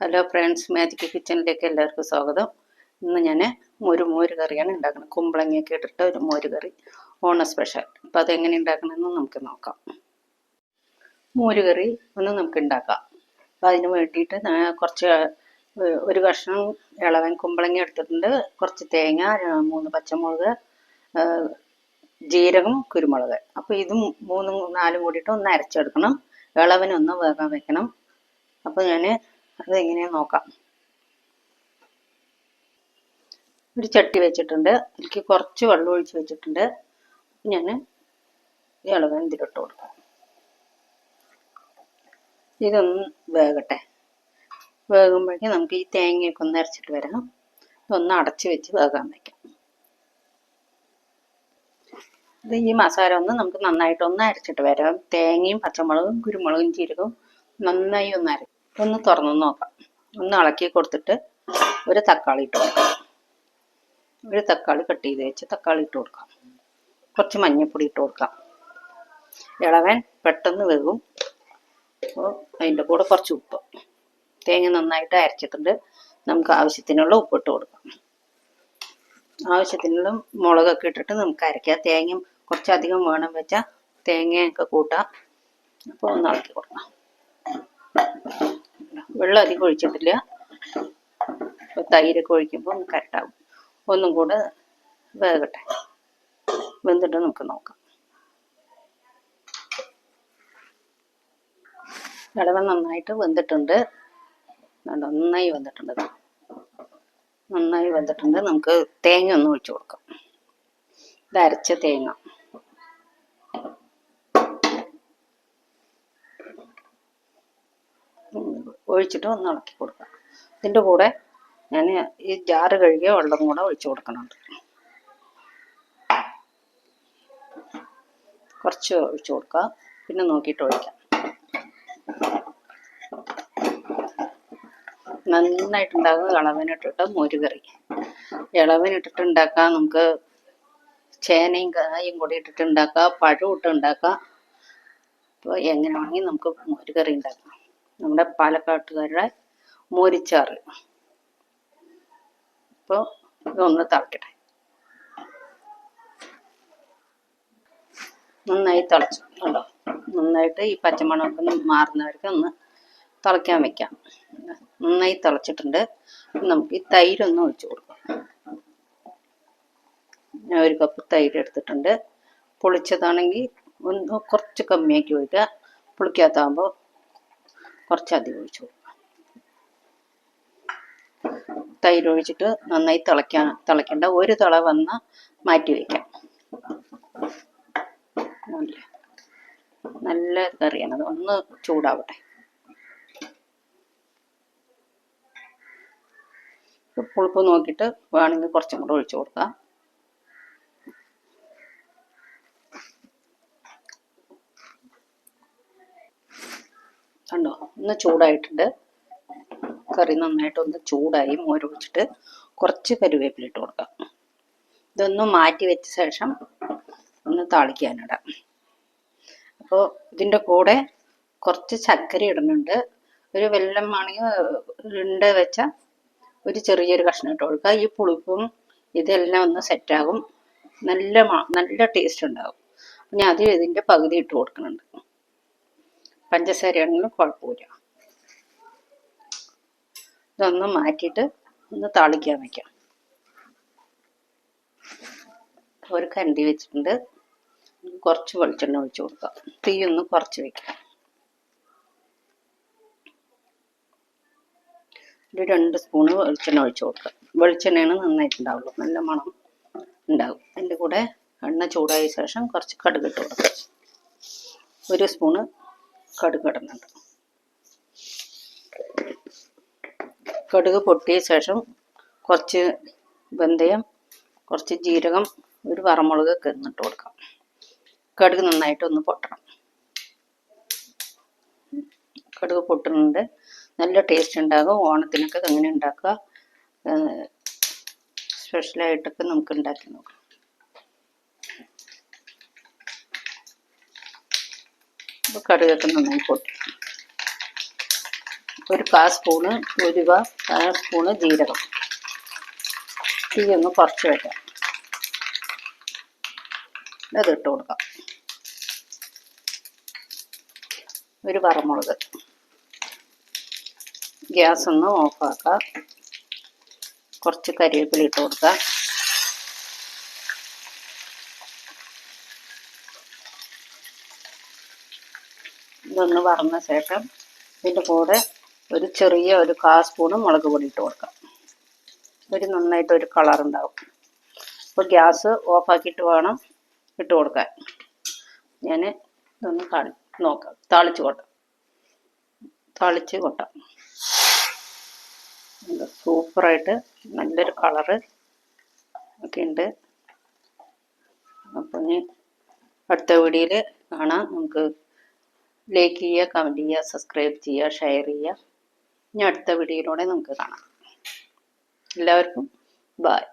Hello friends magic കിച്ചണിലേക്ക് എല്ലാവർക്കും സ്വാഗതം. ഇന്ന് ഞാൻ ഒരു മോര് കറിയാണ് ഉണ്ടാക്കുന്നത്. കുമ്പളങ്ങയൊക്കെ ഇട്ടിട്ട് ഒരു മോര് കറി. ഓണ സ്പെഷ്യൽ അപ്പോൾ അതെങ്ങനെ ഉണ്ടാക്കണമെന്ന് നമുക്ക് നോക്കാം. മോര് കറി ഒന്ന് നമുക്ക് ഉണ്ടാക്കാം. അപ്പോൾ അതിന് വേണ്ടിയിട്ട് കുറച്ച് ഒരു കഷ്ണം ഇളവൻ കുമ്പളങ്ങ എടുത്തിട്ടുണ്ട്. കുറച്ച് തേങ്ങ മൂന്ന് പച്ചമുളക് ജീരകം കുരുമുളക്. അപ്പോൾ ഇതും മൂന്നും നാലും കൂടിയിട്ട് ഒന്ന് അരച്ചെടുക്കണം. ഇളവനൊന്ന് വേഗം വെക്കണം. അപ്പോൾ ഞാൻ അതെങ്ങനെയാന്ന് നോക്കാം. ഒരു ചട്ടി വെച്ചിട്ടുണ്ട്. എനിക്ക് കുറച്ച് വെള്ളം ഒഴിച്ച് വെച്ചിട്ടുണ്ട്. ഞാൻ ഇളവൻ ഇതിലിട്ട് കൊടുക്കാം. ഇതൊന്ന് വേകട്ടെ. വേകുമ്പോഴേക്കും നമുക്ക് ഈ തേങ്ങയൊക്കെ ഒന്ന് അരച്ചിട്ട് വരണം. ഇതൊന്ന് അടച്ച് വെച്ച് വേകാൻ വയ്ക്കാം ഇത് ഈ മസാല ഒന്ന് നമുക്ക് നന്നായിട്ടൊന്ന് അരച്ചിട്ട് വരാം. തേങ്ങയും പച്ചമുളകും കുരുമുളകും ജീരകവും നന്നായി ഒന്ന് അര ഒന്ന് തുറന്നു നോക്കാം. ഒന്ന് ഇളക്കി കൊടുത്തിട്ട് ഒരു തക്കാളി ഇട്ട് കൊടുക്കാം. ഒരു തക്കാളി കട്ട് ചെയ്ത് വെച്ച് തക്കാളി ഇട്ട് കൊടുക്കാം. കുറച്ച് മഞ്ഞൾപ്പൊടി ഇട്ട് കൊടുക്കാം. ഇളവൻ പെട്ടെന്ന് വേകും. അപ്പോൾ അതിന്റെ കൂടെ കുറച്ച് ഉപ്പ്. തേങ്ങ നന്നായിട്ട് അരച്ചിട്ടുണ്ട്. നമുക്ക് ആവശ്യത്തിനുള്ള ഉപ്പ് ഇട്ട് കൊടുക്കാം. ആവശ്യത്തിനുള്ള മുളകൊക്കെ ഇട്ടിട്ട് നമുക്ക് അരയ്ക്കാം തേങ്ങ കുറച്ചധികം വേണം വെച്ചാൽ തേങ്ങയൊക്കെ കൂട്ടാം. അപ്പോൾ ഒന്ന് ഇളക്കി കൊടുക്കാം. വെള്ളം അധികം ഒഴിച്ചിട്ടില്ല അപ്പോൾ തൈരൊക്കെ ഒഴിക്കുമ്പോൾ കറക്റ്റാവും ഒന്നും കൂടെ വേകട്ടെ. വെന്തിട്ട് നമുക്ക് നോക്കാം. ഇടവ നന്നായിട്ട് വെന്തിട്ടുണ്ട്. നന്നായി വെന്തിട്ടുണ്ട്. നന്നായി വെന്തിട്ടുണ്ട്. നമുക്ക് തേങ്ങ ഒന്ന് ഒഴിച്ചു കൊടുക്കാം. ഇത് അരച്ച തേങ്ങ. ഒഴിച്ചിട്ട് ഒന്ന് ഇളക്കി കൊടുക്കുക ഇതിന്റെ കൂടെ ഞാൻ ഈ ജാറ് കഴുകിയ വെള്ളം കൂടെ ഒഴിച്ചു കൊടുക്കുന്നുണ്ട് കുറച്ച് ഒഴിച്ചു കൊടുക്കുക പിന്നെ നോക്കിയിട്ട് ഒഴിക്കാം. നന്നായിട്ടുണ്ടാകും ഇളവനിട്ടിട്ട് മോരുകറി. ഇളവനിട്ടിട്ട് ഉണ്ടാക്കാം നമുക്ക് ചേനയും കായും കൂടി ഇട്ടിട്ട് ഉണ്ടാക്കാം പഴം ഇട്ട് ഉണ്ടാക്കാം. അപ്പോൾ എങ്ങനെ വേണമെങ്കിൽ നമുക്ക് മോരുകറി ഉണ്ടാക്കാം. നമ്മുടെ പാലക്കാട്ടുകാരുടെ മോരിച്ചാറ്. അപ്പോൾ ഇതൊന്ന് തിളക്കട്ടെ. നന്നായി തിളച്ചു. കണ്ടോ? നന്നായിട്ട് ഈ പച്ചമണമൊക്കെ മാറുന്നവർക്ക് ഒന്ന് തിളയ്ക്കാൻ വെക്കാം. നന്നായി തിളച്ചിട്ടുണ്ട്. നമുക്ക് ഈ തൈരൊന്ന് ഒഴിച്ചു കൊടുക്കാം. ഞാൻ ഒരു കപ്പ് തൈര് എടുത്തിട്ടുണ്ട്. പൊളിച്ചതാണെങ്കിൽ ഒന്ന് കുറച്ച് കമ്മിയാക്കി ഒഴിക്കുക. പുളിക്കാത്താകുമ്പോൾ കുറച്ചധികം ഒഴിച്ചു കൊടുക്കുക. തൈര് ഒഴിച്ചിട്ട് നന്നായി തിളയ്ക്കാൻ തിളയ്ക്കേണ്ട ഒരു തിള വന്ന മാറ്റി വയ്ക്കാം. നല്ല കറിയാണ്. അത് ഒന്ന് ചൂടാവട്ടെ. പുളിപ്പ് നോക്കിയിട്ട് വേണമെങ്കിൽ കുറച്ചും കൂടെ ഒഴിച്ചു കൊടുക്കാം. കണ്ടോ? ഒന്ന് ചൂടായിട്ടുണ്ട്. കറി നന്നായിട്ട് ഒന്ന് ചൂടായി മോരൊഴിച്ചിട്ട് കുറച്ച് കരുവേപ്പില ഇട്ട് കൊടുക്കാം. ഇതൊന്ന് മാറ്റി വെച്ച ശേഷം ഒന്ന് താളിക്കാനിടാം. അപ്പോൾ ഇതിന്റെ കൂടെ കുറച്ച് ചക്കര ഇടുന്നുണ്ട്. ഒരു വെല്ലം ആണെങ്കിൽ ഉണ്ട വെച്ച ഒരു ചെറിയൊരു കഷ്ണം ഇട്ട് കൊടുക്കുക ഈ പുളിപ്പും ഇതെല്ലാം ഒന്ന് സെറ്റാകും. നല്ല നല്ല ടേസ്റ്റ് ഉണ്ടാകും. ഞാൻ അത് ഇതിന്റെ പകുതി ഇട്ട് കൊടുക്കുന്നുണ്ട്. പഞ്ചസാരയാണെങ്കിലും കുഴപ്പമില്ല. ഇതൊന്ന് മാറ്റിയിട്ട് ഒന്ന് താളിക്കാൻ വയ്ക്കാം ഒരു കണ്ടി വെച്ചിട്ടുണ്ട്. കുറച്ച് വെളിച്ചെണ്ണ ഒഴിച്ചു കൊടുക്കാം. തീ ഒന്ന് കുറച്ച് വെക്കാം. ഒരു രണ്ട് സ്പൂണ് വെളിച്ചെണ്ണ ഒഴിച്ചു കൊടുക്കുക വെളിച്ചെണ്ണയാണ് നന്നായിട്ടുണ്ടാവുള്ളൂ. നല്ല മണം ഉണ്ടാവും. അതിന്റെ കൂടെ എണ്ണ ചൂടായ ശേഷം കുറച്ച് കടുകിട്ട് കൊടുക്കുക ഒരു സ്പൂണ് കടുക് ഇടുന്നുണ്ട് കടുക് പൊട്ടിയ ശേഷം കുറച്ച് വെന്തയം കുറച്ച് ജീരകം ഒരു വറമുളക് ഒക്കെ ഇട്ട് കൊടുക്കാം. കടുക് നന്നായിട്ട് ഒന്ന് പൊട്ടണം. കടുക് പൊട്ടുന്നുണ്ട്. നല്ല ടേസ്റ്റ് ഉണ്ടാകും. ഓണത്തിനൊക്കെ അങ്ങനെ ഉണ്ടാക്കുക? സ്പെഷ്യലായിട്ടൊക്കെ നമുക്ക് ഉണ്ടാക്കി നോക്കാം. കടുകൊക്കെ നന്നായി പൊട്ടി ഒരു കാ സ്പൂണ് ഉലുവ കാ സ്പൂണ് ജീരകം. തീ ഒന്ന് കുറച്ച് വയ്ക്കാം അത് ഇട്ട് കൊടുക്കാം. ഒരു വറമുളക്. ഗ്യാസ് ഒന്ന് ഓഫാക്കാം. കുറച്ച് കരിവേപ്പില ഇട്ട് കൊടുക്കാം. ഇതൊന്ന് വറന്ന ശേഷം ഇതിന്റെ കൂടെ ഒരു ചെറിയ ഒരു കാ സ്പൂണ് മുളക് പൊടി ഇട്ട് കൊടുക്കാം. ഒരു നന്നായിട്ട് ഒരു കളർ ഉണ്ടാവും. അപ്പോൾ ഗ്യാസ് ഓഫാക്കിയിട്ട് വേണം ഇട്ട് കൊടുക്കാൻ. ഞാൻ ഇതൊന്ന് കാണി നോക്കാം താളിച്ച് കൊട്ടാം. താളിച്ച് കൊട്ടാം. സൂപ്പറായിട്ട് നല്ലൊരു കളറ് ഒക്കെ ഉണ്ട്. അപ്പം ഇനി അടുത്ത വീഡിയോയിൽ കാണാം. നമുക്ക് ലൈക്ക് ചെയ്യുക കമന്റ് ചെയ്യുക സബ്സ്ക്രൈബ് ചെയ്യുക ഷെയർ ചെയ്യുക. ഇനി അടുത്ത വീഡിയോയിലൂടെ നമുക്ക് കാണാം. എല്ലാവർക്കും ബായ്